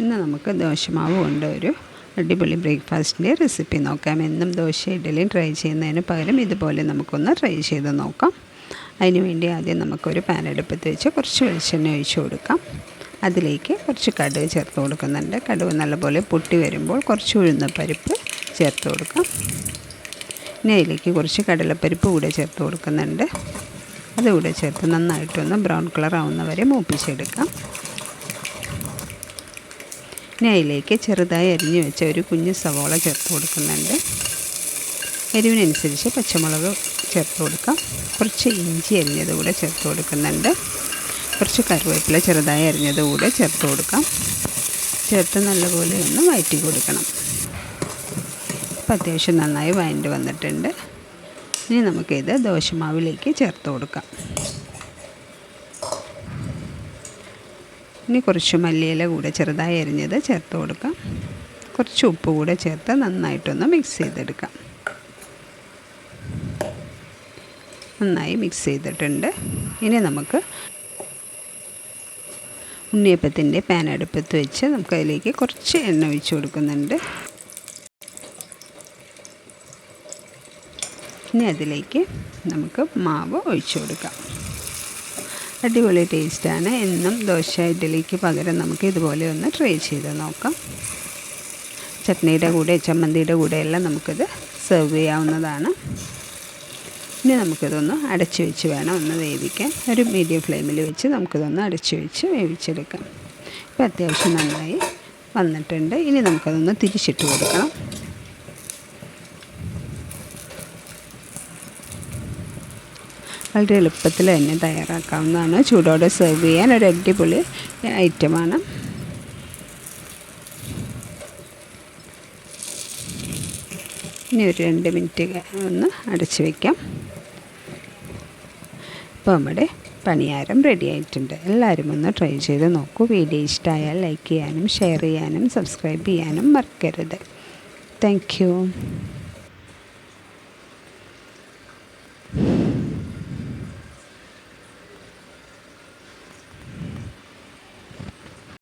ഇന്ന് നമുക്ക് ദോശമാവ് കൊണ്ട് ഒരു അടിപൊളി ബ്രേക്ക്ഫാസ്റ്റിന്റെ റെസിപ്പി നോക്കാം. എന്നും ദോശ ഇഡലിയും ട്രൈ ചെയ്യുന്നതിന് പകരം ഇതുപോലെ നമുക്കൊന്ന് ട്രൈ ചെയ്ത് നോക്കാം. അതിന് വേണ്ടി ആദ്യം നമുക്കൊരു പാൻ അടുപ്പത്ത് വെച്ച് കുറച്ച് വെളിച്ചെണ്ണ ഒഴിച്ച് കൊടുക്കാം. അതിലേക്ക് കുറച്ച് കടുക് ചേർത്ത് കൊടുക്കുന്നുണ്ട്. കടുക് നല്ലപോലെ പൊട്ടി വരുമ്പോൾ കുറച്ച് ഉഴുന്ന പരിപ്പ് ചേർത്ത് കൊടുക്കാം. ഇനി അതിലേക്ക് കുറച്ച് കടലപ്പരിപ്പ് കൂടെ ചേർത്ത് കൊടുക്കുന്നുണ്ട്. അതുകൂടെ ചേർത്ത് നന്നായിട്ടൊന്ന് ബ്രൗൺ കളർ ആവുന്നവരെ മൂപ്പിച്ചെടുക്കാം. ഇനി ചെറുതായി അരിഞ്ഞു വെച്ച ഒരു കുഞ്ഞ് സവോള ചേർത്ത് കൊടുക്കുന്നുണ്ട്. എരിവിനനുസരിച്ച് പച്ചമുളക് ചേർത്ത് കൊടുക്കാം. കുറച്ച് ഇഞ്ചി അരിഞ്ഞത് കൂടെ ചേർത്ത് കൊടുക്കുന്നുണ്ട്. കുറച്ച് കറിവേപ്പില ചെറുതായി അരിഞ്ഞത് കൂടെ ചേർത്ത് കൊടുക്കാം. ചേർത്ത് നല്ലപോലെ ഒന്ന് വഴറ്റി കൊടുക്കണം. ഇപ്പം അത്യാവശ്യം നന്നായി വഴണ്ട് വന്നിട്ടുണ്ട്. ഇനി നമുക്കിത് ദോശമാവിലേക്ക് ചേർത്ത് കൊടുക്കാം. ഇനി കുറച്ച് മല്ലിയില കൂടെ ചെറുതായി അരിഞ്ഞത് ചേർത്ത് കൊടുക്കാം. കുറച്ച് ഉപ്പ് കൂടെ ചേർത്ത് നന്നായിട്ടൊന്ന് മിക്സ് ചെയ്തെടുക്കാം. നന്നായി മിക്സ് ചെയ്തിട്ടുണ്ട്. ഇനി നമുക്ക് ഉണ്ണിയപ്പത്തിന്റെ പാൻ അടുപ്പത്ത് വെച്ച് നമുക്ക് അതിലേക്ക് കുറച്ച് എണ്ണ ഒഴിച്ച് കൊടുക്കുന്നുണ്ട്. ഇനി അതിലേക്ക് നമുക്ക് മാവ് ഒഴിച്ചു കൊടുക്കാം. അടിപൊളി ടേസ്റ്റാണ്. എന്നും ദോശ ഇഡ്ഡലിക്ക് പകരം നമുക്ക് ഇതുപോലെ ഒന്ന് ട്രൈ ചെയ്ത് നോക്കാം. ചട്നിയുടെ കൂടെ ചമ്മന്തിയുടെ കൂടെ എല്ലാം നമുക്കിത് സെർവ് ചെയ്യാവുന്നതാണ്. ഇനി നമുക്കിതൊന്ന് അടച്ചു വെച്ച് വേണം ഒന്ന് വേവിക്കാൻ. ഒരു മീഡിയം ഫ്ലെയിമിൽ വെച്ച് നമുക്കിതൊന്ന് അടച്ചു വെച്ച് വേവിച്ചെടുക്കാം. ഇപ്പം അത്യാവശ്യം നന്നായി വന്നിട്ടുണ്ട്. ഇനി നമുക്കതൊന്ന് തിരിച്ചിട്ട് കൊടുക്കണം. വളരെ എളുപ്പത്തിൽ തന്നെ തയ്യാറാക്കാവുന്നതാണ്. ചൂടോടെ സെർവ് ചെയ്യാൻ ഒരു അടിപൊളി ഐറ്റമാണ് ഇനി ഒരു രണ്ട് മിനിറ്റ് ഒന്ന് അടച്ചു വയ്ക്കാം ഇപ്പോൾ നമ്മുടെ പണിയാരം റെഡി ആയിട്ടുണ്ട്. എല്ലാവരും ഒന്ന് ട്രൈ ചെയ്ത് നോക്കൂ. വീഡിയോ ഇഷ്ടമായാൽ ലൈക്ക് ചെയ്യാനും ഷെയർ ചെയ്യാനും സബ്സ്ക്രൈബ് ചെയ്യാനും മറക്കരുത്. താങ്ക്